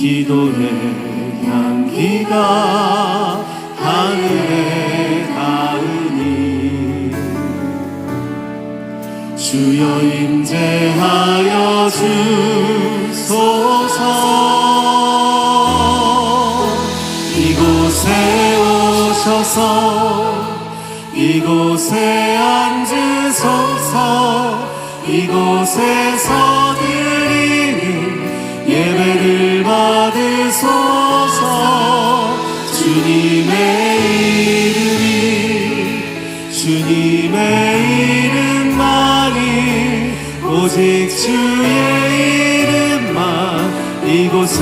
기도의 향기가 하늘에 닿으니 주여 임재하여 주소서. 이곳에 오셔서 이곳에 앉으소서. 이곳에서 드 예배를 받으소서. 주님의 이름이 주님의 이름만이 오직 주의 이름만 이곳에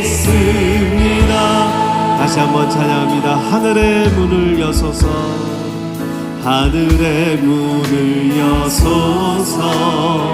있습니다. 다시 한번 찬양합니다. 하늘의 문을 여소서. 하늘의 문을 여소서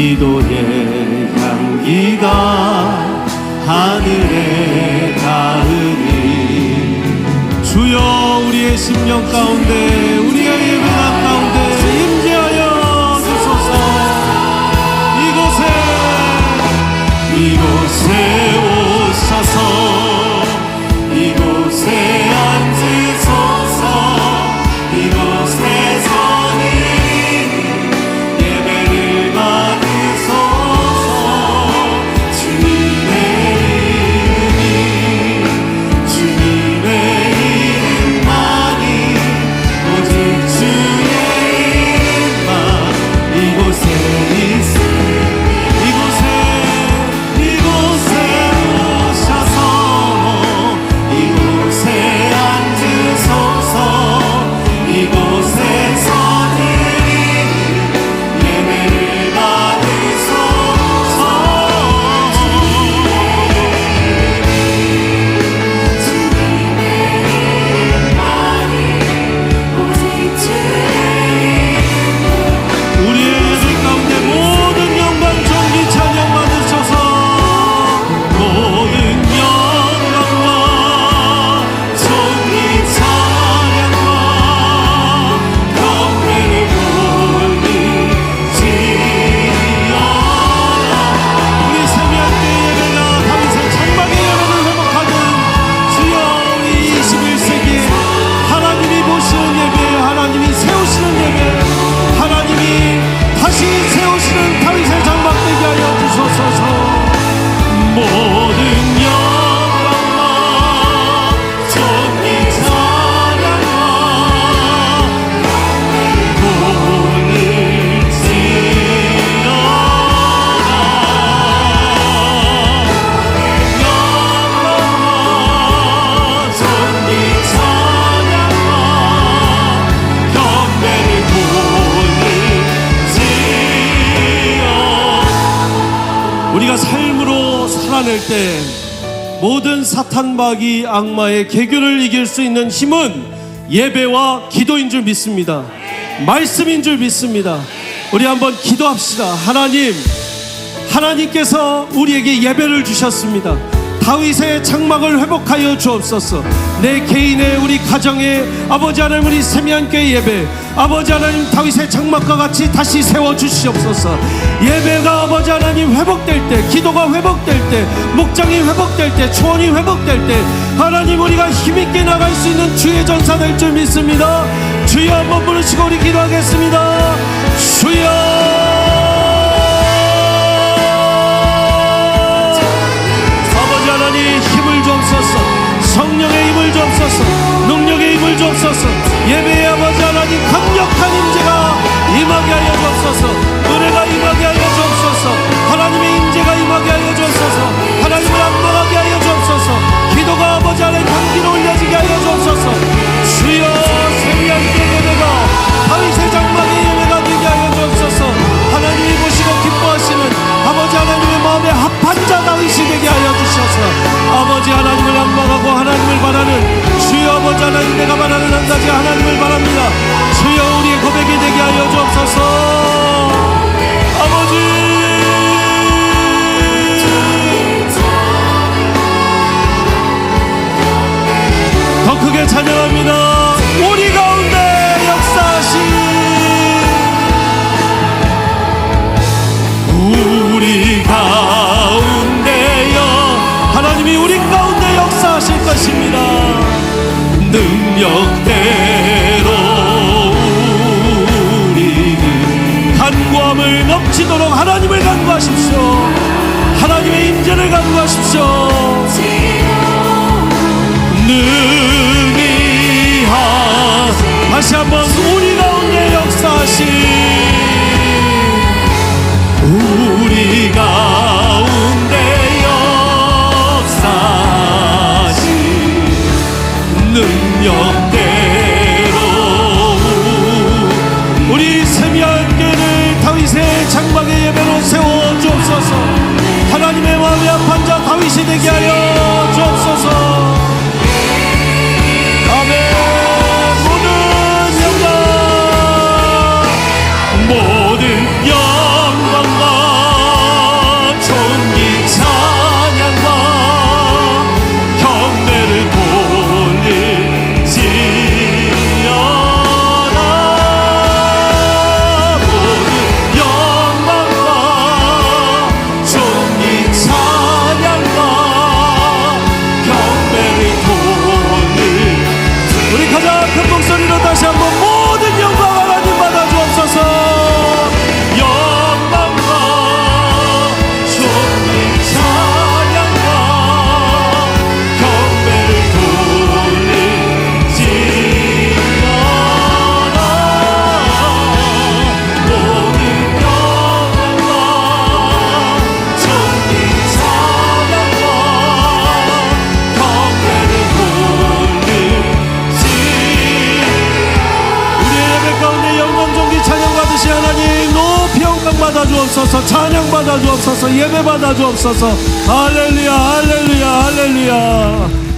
기도의 향기가 하늘에 닿으니 주여 우리의 심령 가운데 우리의 모 삶으로 살아낼 때 모든 사탄마귀 악마의 개교를 이길 수 있는 힘은 예배와 기도인 줄 믿습니다. 말씀인 줄 믿습니다. 우리 한번 기도합시다. 하나님, 하나님께서 우리에게 예배를 주셨습니다. 다윗의 장막을 회복하여 주옵소서. 내 개인의 우리 가정의 아버지 하나님 우리 세미한교회 예배 아버지 하나님 다윗의 장막과 같이 다시 세워 주시옵소서. 예배가 아버지 하나님 회복될 때, 기도가 회복될 때, 목장이 회복될 때, 초원이 회복될 때 하나님 우리가 힘있게 나갈 수 있는 주의 전사 될 줄 믿습니다. 주여 한번 부르시고 우리 기도하겠습니다. 주여 주옵소서. 예배의 아버지 하나님 강력한 임재가 임하게 하여 주옵소서. 은혜가 임하게 하여 주옵소서. 하나님의 임재가 임하게 하여 주옵소서. 하나님을 안망하게 하여 주옵소서. 기도가 아버지 안에 경기로 올려지게 하여 주옵소서. 주여 세미한께 예배가 다윗의 장막의 예배가 되게 하여 주옵소서. 하나님이 보시고 기뻐하시는 아버지 하나님의 마음에 합한 자 다윗이 되게 하여 주셔서. 아버지 하나님을 안망하고 하나님을 바라는 아버지 하나님 내가 바라는 한 가지 하나님을 바랍니다. 주여 우리의 고백이 되게 하여 주옵소서. 아버지! 더 크게 찬양합니다. 우리 가운데 역사하신 우리 가운데여 하나님이 우리 가운데 역사하실 것입니다 능력대로 우리는 간구함을 넘치도록 하나님을 간구하십시오. 하나님의 임재를 간구하십시오 능력 주옵소서 찬양 받아 주옵소서 예배 받아 주옵소서. 할렐루야 할렐루야 할렐루야.